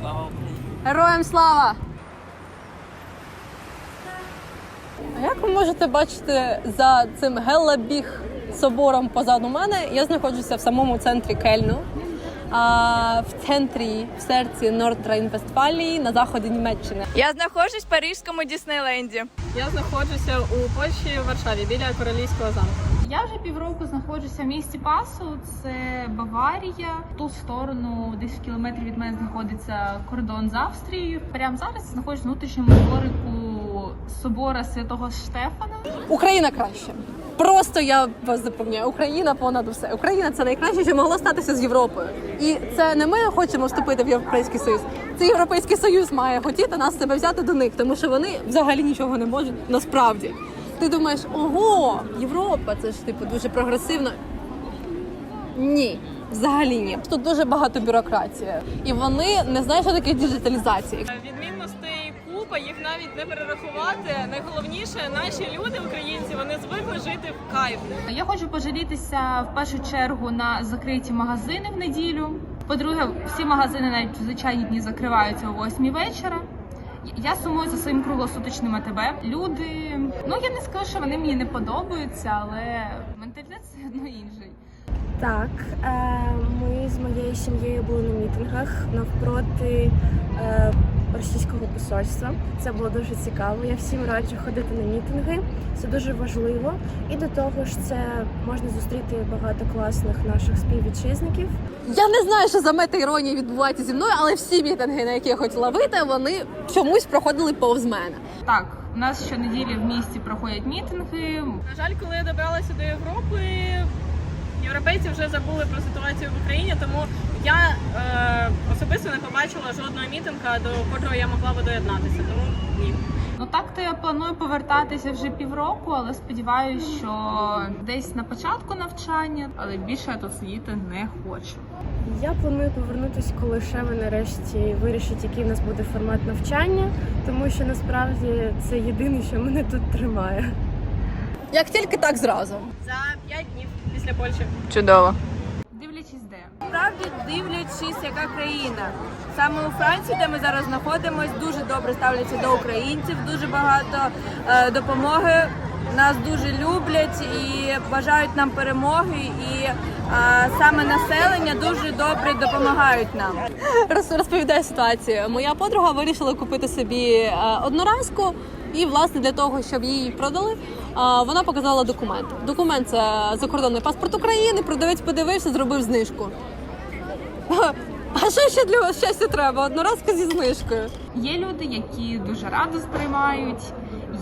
Слава Україні! Героям слава! А як ви можете бачити за цим гелабіг собором позаду мене? Я знаходжуся в самому центрі Кельну. А, в центрі, в серці Нордрайн-Вестфалії на заході Німеччини. Я знаходжусь в Парижському Діснейленді. Я знаходжуся у Польщі, в Варшаві, біля королівського замку. Я вже півроку знаходжуся в місті Пасу. Це Баварія. Ту сторону, десь в кілометрі від мене знаходиться кордон з Австрією. Прямо зараз знаходжусь внутрішньому дворику собора святого Штефана. Україна краще. Просто я вас запевняю, Україна понад усе. Україна це найкраще, що могло статися з Європою. І це не ми хочемо вступити в Європейський Союз. Це Європейський Союз має хотіти нас себе взяти до них, тому що вони взагалі нічого не можуть насправді. Ти думаєш, ого, Європа, це ж типу дуже прогресивно. Ні, взагалі ні. Тут дуже багато бюрократії, і вони не знають, що таке діджиталізація. Відмінностей купа, їх навіть не перерахувати. Найголовніше, наші люди, українці, вони звикли жити в кайф. Я хочу пожалітися в першу чергу на закриті магазини в неділю. По-друге, всі магазини навіть в звичайні дні закриваються о 8 вечора. Я сумую за своїм круглосуточним АТБ. Люди, ну я не скажу, що вони мені не подобаються, але менталітет все одно інший. Так, е, ми з моєю сім'єю були на мітингах навпроти е, російського посольства. Це було дуже цікаво. Я всім раджу ходити на мітинги. Це дуже важливо. І до того ж, це можна зустріти багато класних наших співвітчизників. Я не знаю, що за мета іронії відбувається зі мною, але всі мітинги, на які я хотіла вийти, вони чомусь проходили повз мене. Так, у нас щонеділі в місті проходять мітинги. На жаль, коли я добралася до Європи, європейці вже забули про ситуацію в Україні, тому я е, особисто не побачила жодного мітинга, до котрого я могла би доєднатися. Тому ні. Ну так то я планую повертатися вже півроку, але сподіваюся, що десь на початку навчання, але більше я тут сидіти не хочу. Я планую повернутися, коли Шева нарешті вирішить, який в нас буде формат навчання, тому що насправді це єдине, що мене тут тримає. Як тільки так зразу. За 5 днів після Польщі. Чудово. Дивлячись, де. Справді дивлячись, яка країна. Саме у Франції, де ми зараз знаходимося, дуже добре ставляться до українців, дуже багато е, допомоги. Нас дуже люблять і бажають нам перемоги, і е, саме населення дуже добре допомагають нам. Роз- Розповідаю ситуацію. Моя подруга вирішила купити собі е, одноразку, і власне для того, щоб її продали, вона показала документ. Документ це закордонний паспорт України. Продавець подивився, зробив знижку. А що ще для вас щастя треба? Одноразка зі знижкою. Є люди, які дуже радо сприймають,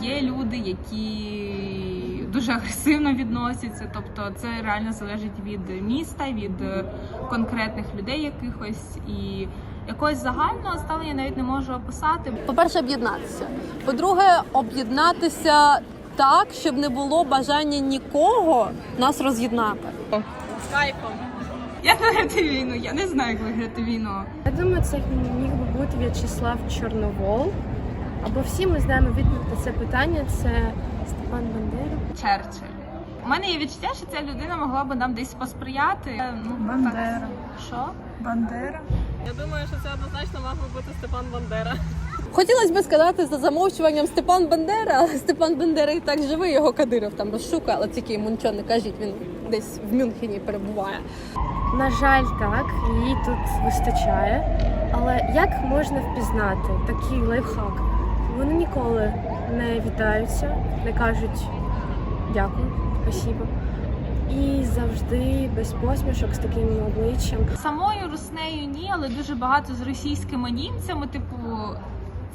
є люди, які дуже агресивно відносяться. Тобто це реально залежить від міста, від конкретних людей якихось і якогось загального ставлення навіть не можу описати. По-перше, об'єднатися. По-друге, об'єднатися так, щоб не було бажання нікого нас роз'єднати. З кайфом. Як виграти війну? Я не знаю, як виграти війну. Я думаю, це міг би бути В'ячеслав Чорновол. Або всі ми знаємо відповідь на це питання. Це Степан Бандера. Черчилль. У мене є відчуття, що ця людина могла би нам десь посприяти. Е, Ну, Бандера. Так. Що? Я думаю, що це однозначно мав би бути Степан Бандера. Хотілося б сказати за замовчуванням Степан Бандера, але Степан Бандера і так живий, його Кадиров там розшукає, але тільки йому нічого не кажіть, він десь в Мюнхені перебуває. На жаль, так, її тут вистачає. Але як можна впізнати такий лайфхак? Вони ніколи не вітаються, не кажуть дякую, спасибо. І завжди без посмішок з таким обличчям. Самою руснею ні, але дуже багато з російськими німцями. Типу,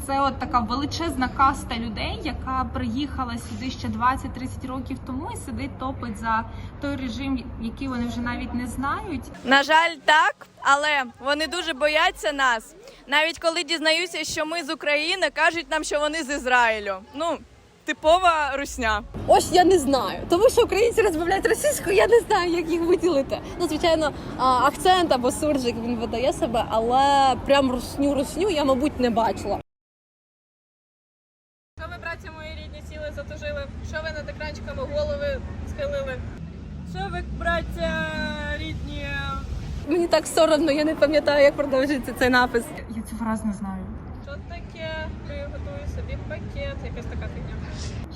це от така величезна каста людей, яка приїхала сюди ще 20-30 років тому і сидить топить за той режим, який вони вже навіть не знають. На жаль, так, але вони дуже бояться нас. Навіть коли дізнаються, що ми з України, кажуть нам, що вони з Ізраїлю. Ну, типова русня. Ось я не знаю. Тому що українці розмовляють російською, я не знаю, як їх виділити. Ну, звичайно, акцент або суржик він видає себе, але прям русню русню я, мабуть, не бачила. Що ви, браття мої рідні, сіли, затужили? Що ви над екранчиками голови схилили? Що ви, браття рідні, Мені так соромно, я не пам'ятаю, як продовжується цей напис. Я цю фразу не знаю. Що таке? Приготуй собі пакет, якась така фігня.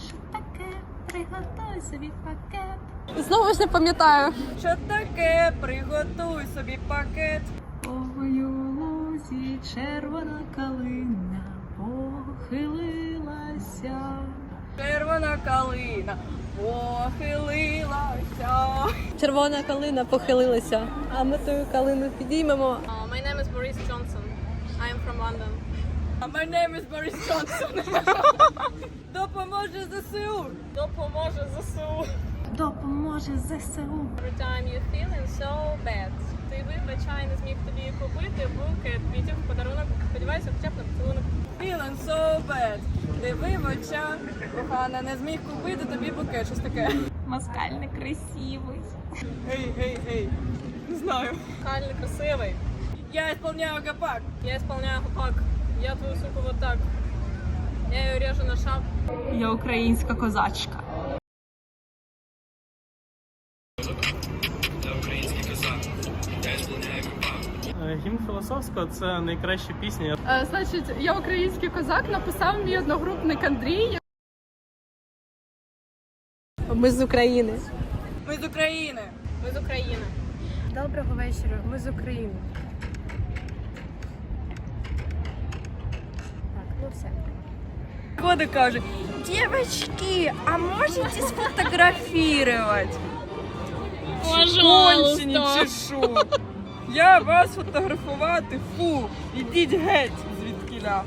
Що таке? Приготуй собі пакет. Знову ж не пам'ятаю. Що таке? Приготуй собі пакет. Овою лузі червона калина похилилася. Червона калина похилилася. Червона калина похилилася, а ми ту калину підіймемо. Uh, my name is Boris Johnson. I am from London. Uh, My name is Boris Johnson. Допоможе ЗСУ. Допоможе ЗСУ. Допоможе ЗСУ. Every time you feeling so bad. Ти вибачай, не зміг тобі купити букет квітів в подарунок. Сподіваюся, хоча б на поцілунок. Feeling so bad. Ти вибача, кохана, не зміг купити тобі букет, щось таке. Маскальник красивий. Ей, ей, ей. Не знаю. Маскальник красивий. Я исполняю гопак. Я исполняю гапак. Я твою суку вот так. Я її режу на шапку. Я українська козачка. Гімн філософського це найкраща пісня. Е, Значить, я український козак написав мій одногрупник Андрій. Ми з України. Ми з України. Ми з України. Доброго вечора. Ми з України. Так, ну все. Коди каже, девочки, а можете сфотографировать? Кончені чешу. Я вас фотографувати, фу, ідіть геть звідкіля.